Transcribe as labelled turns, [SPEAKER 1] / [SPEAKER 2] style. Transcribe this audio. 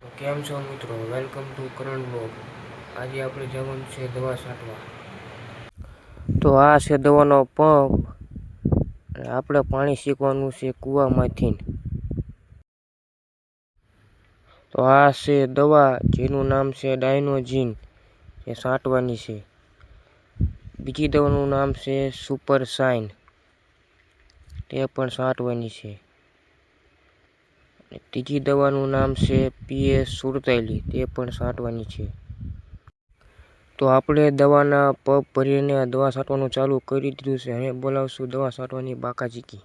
[SPEAKER 1] કેમ છો મિત્રો? વેલકમ ટુ કરણ બ્લોગ આજે આપણે જવાનું છે દવા છાંટવા. તો આ છે દવાનો પંપ. આપણે પાણી શીખવાનું છે કૂવામાંથી. તો આ છે દવા, જેનું નામ છે ડાયનોજીન એ છાંટવાની છે. બીજી દવાનું નામ છે સુપર સાઇન તે પણ છાંટવાની છે. ત્રીજી દવાનું નામ છે પીએ સુડતાલીસ તે પણ છાંટવાની છે. તો આપણે દવાના પગ ભરીને દવા છાંટવાનું ચાલુ કરી દીધું છે. અને બોલાવશું દવા છાંટવાની બાકાજીકી.